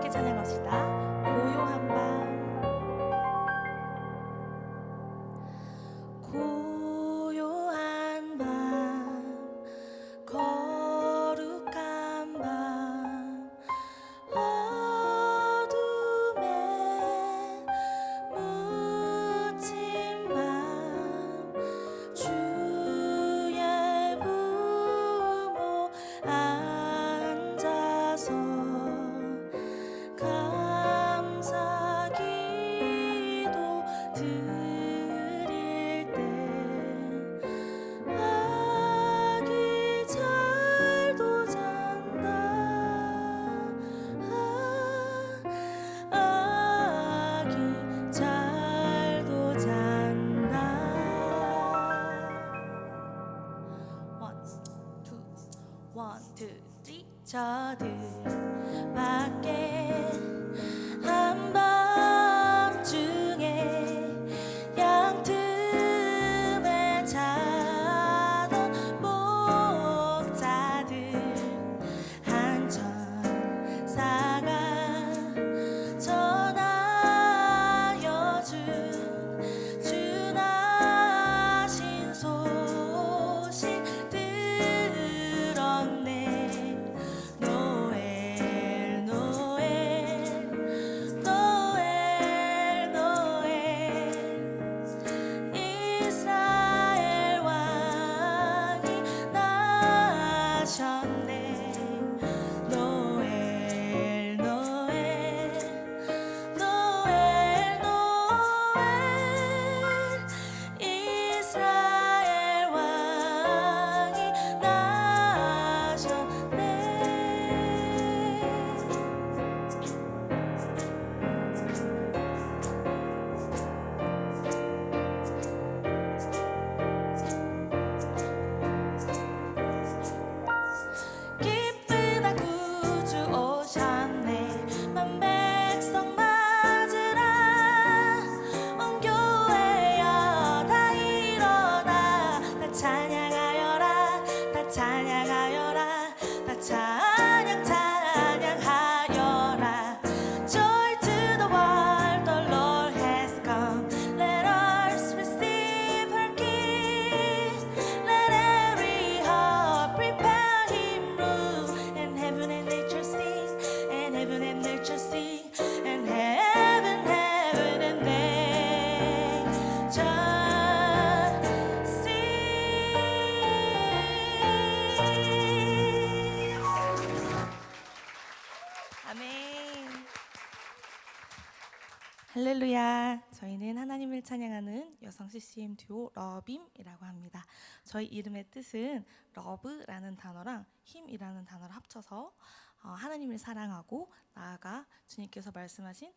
함께 찬양합시다. 저들 밖에 할렐루야. 저희는 하나님을 찬양하는 여성 CCM 듀오 러빔이라고 합니다. 저희 이름의 뜻은 러브라는 단어랑 힘이라는 단어를 합쳐서 어, 하나님을 사랑하고 나아가 주님께서 말씀하신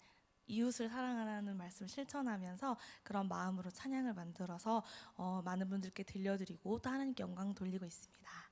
이웃을 사랑하라는 말씀을 실천하면서 그런 마음으로 찬양을 만들어서 어, 많은 분들께 들려드리고 또 하나님께 영광 돌리고 있습니다.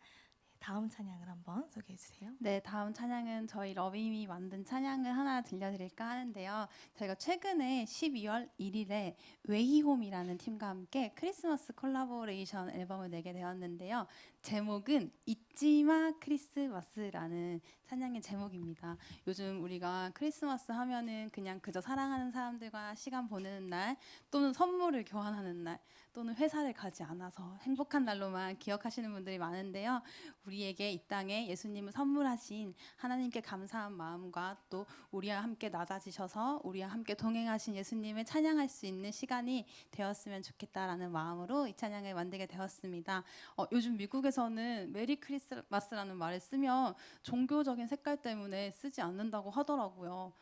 네, 다음 찬양을 한번 소개해 주세요. 네, 다음 찬양은 저희 러빔이 만든 찬양을 하나 들려드릴까 하는데요. 저희가 최근에 12월 1일에 웨이홈이라는 팀과 함께 크리스마스 콜라보레이션 앨범을 내게 되었는데요. 제목은 잊 지마 크리스마스라는 찬양의 제목입니다. 요즘 우리가 크리스마스 하면은 그냥 그저 사랑하는 사람들과 시간 보내는 날 또는 선물을 교환하는 날 또는 회사를 가지 않아서 행복한 날로만 기억하시는 분들이 많은데요. 우리에게 이 땅에 예수님을 선물하신 하나님께 감사한 마음과 또 우리와 함께 낮아지셔서 우리와 함께 동행하신 예수님을 찬양할 수 있는 시간이 되었으면 좋겠다라는 마음으로 이 찬양을 만들게 되었습니다. 어, 요즘 미국에서는 메리 크리스 마스라는 말을 쓰면 종교적인 색깔 때문에 쓰지 않는다고 하더라고요.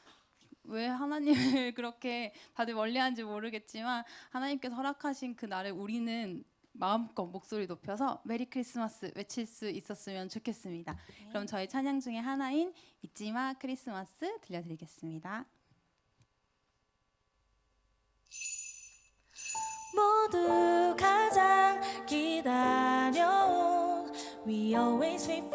왜 하나님을 그렇게 다들 멀리하는지 모르겠지만 하나님께서 허락하신 그 날에 우리는 마음껏 목소리 높여서 메리 크리스마스 외칠 수 있었으면 좋겠습니다. 그럼 저희 찬양 중에 하나인 잊지마 크리스마스 들려드리겠습니다. 모두 가 We always wait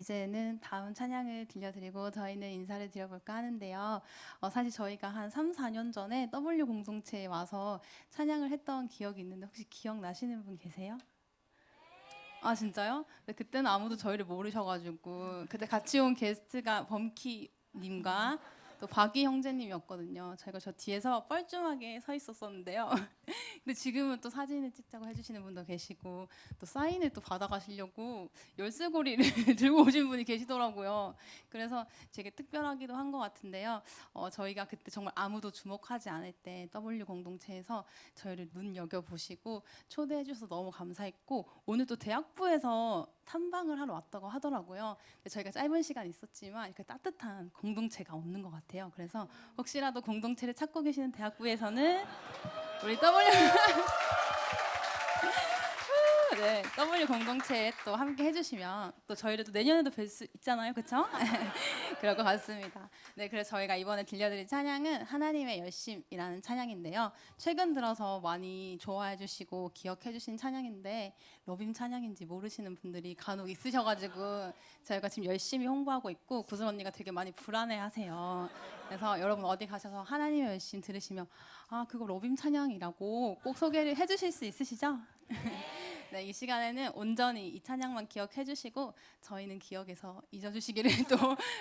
이제는 다음 찬양을 들려드리고 저희는 인사를 드려볼까 하는데요. 어, 사실 저희가 한 3, 4년 전에 W 공동체에 와서 찬양을 했던 기억이 있는데 혹시 기억나시는 분 계세요? 아 진짜요? 근데 그때는 아무도 저희를 모르셔가지고 그때 같이 온 게스트가 범키 님과 또 박이 형제님이었거든요. 저희가 저 뒤에서 뻘쭘하게 서 있었었는데요. 근데 지금은 또 사진을 찍자고 해주시는 분도 계시고 또 사인을 또 받아가시려고 열쇠고리를 들고 오신 분이 계시더라고요. 그래서 되게 특별하기도 한 것 같은데요. 어, 저희가 그때 정말 아무도 주목하지 않을 때 W 공동체에서 저희를 눈 여겨 보시고 초대해 주셔서 너무 감사했고 오늘 또 대학부에서 탐방을 하러 왔다고 하더라고요. 근데 저희가 짧은 시간 있었지만 이렇게 따뜻한 공동체가 없는 것 같아요. 그래서 혹시라도 공동체를 찾고 계시는 대학부에서는 우리 W 네, W 공동체에 또 함께 해주시면 또 저희를 또 내년에도 뵐 수 있잖아요, 그렇죠? 그럴 것 같습니다. 네, 그래서 저희가 이번에 들려드릴 찬양은 하나님의 열심이라는 찬양인데요. 최근 들어서 많이 좋아해주시고 기억해주신 찬양인데 러빔 찬양인지 모르시는 분들이 간혹 있으셔가지고 저희가 지금 열심히 홍보하고 있고 구슬 언니가 되게 많이 불안해하세요. 그래서 여러분 어디 가셔서 하나님의 열심 들으시면 아 그거 러빔 찬양이라고 꼭 소개를 해주실 수 있으시죠? 네, 이 시간에는 온전히 이 찬양만 기억해 주시고 저희는 기억에서 잊어주시기를 또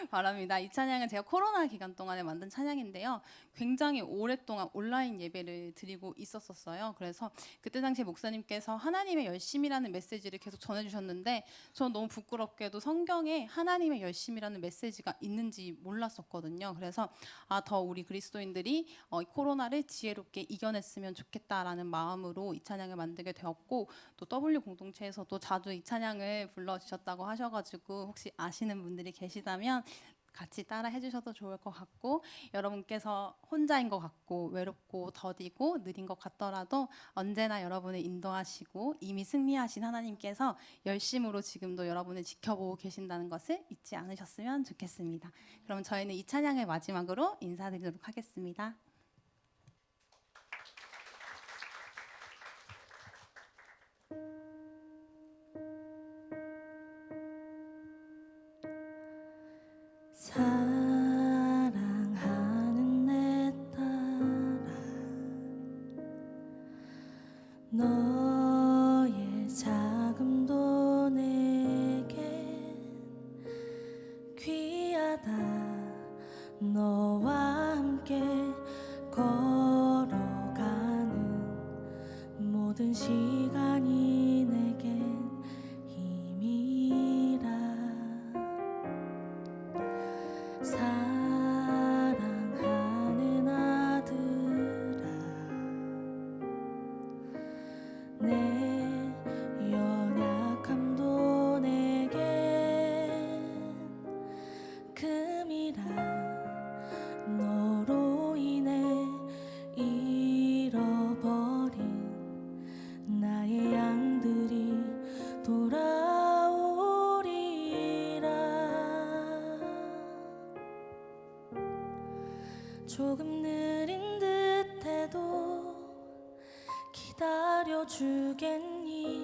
바랍니다. 이 찬양은 제가 코로나 기간 동안에 만든 찬양인데요. 굉장히 오랫동안 온라인 예배를 드리고 있었었어요. 그래서 그때 당시 목사님께서 하나님의 열심이라는 메시지를 계속 전해주셨는데 전 너무 부끄럽게도 성경에 하나님의 열심이라는 메시지가 있는지 몰랐었거든요. 그래서 아, 더 우리 그리스도인들이 어, 이 코로나를 지혜롭게 이겨냈으면 좋겠다라는 마음으로 이 찬양을 만들게 되었고 또 W 공동체에서도 자주 이 찬양을 불러주셨다고 하셔가지고 혹시 아시는 분들이 계시다면 같이 따라 해주셔도 좋을 것 같고 여러분께서 혼자인 것 같고 외롭고 더디고 느린 것 같더라도 언제나 여러분을 인도하시고 이미 승리하신 하나님께서 열심으로 지금도 여러분을 지켜보고 계신다는 것을 잊지 않으셨으면 좋겠습니다. 그럼 저희는 이 찬양을 마지막으로 인사드리도록 하겠습니다. 너 기다려 주겠니?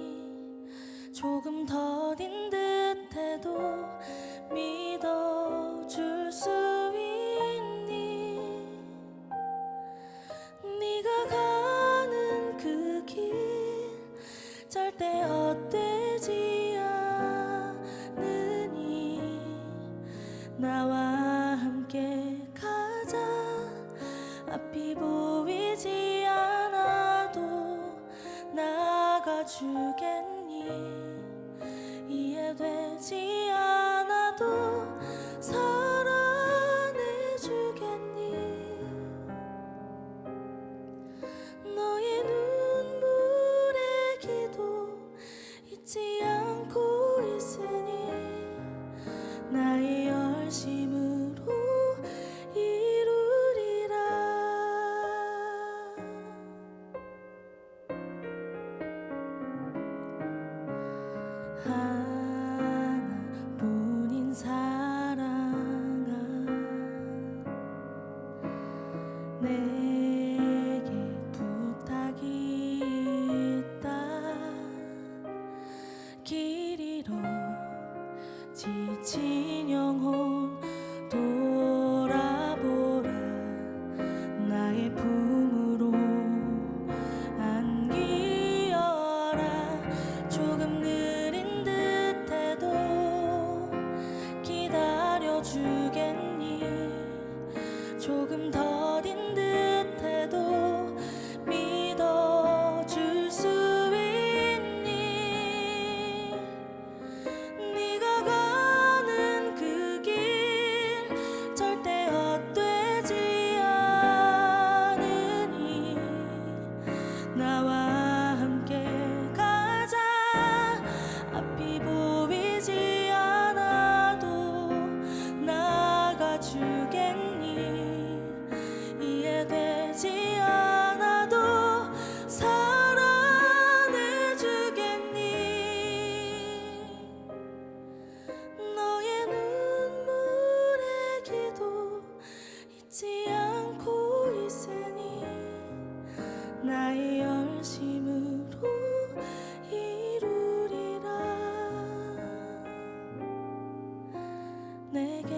조금 더딘 듯해도 믿 주겠 하 내게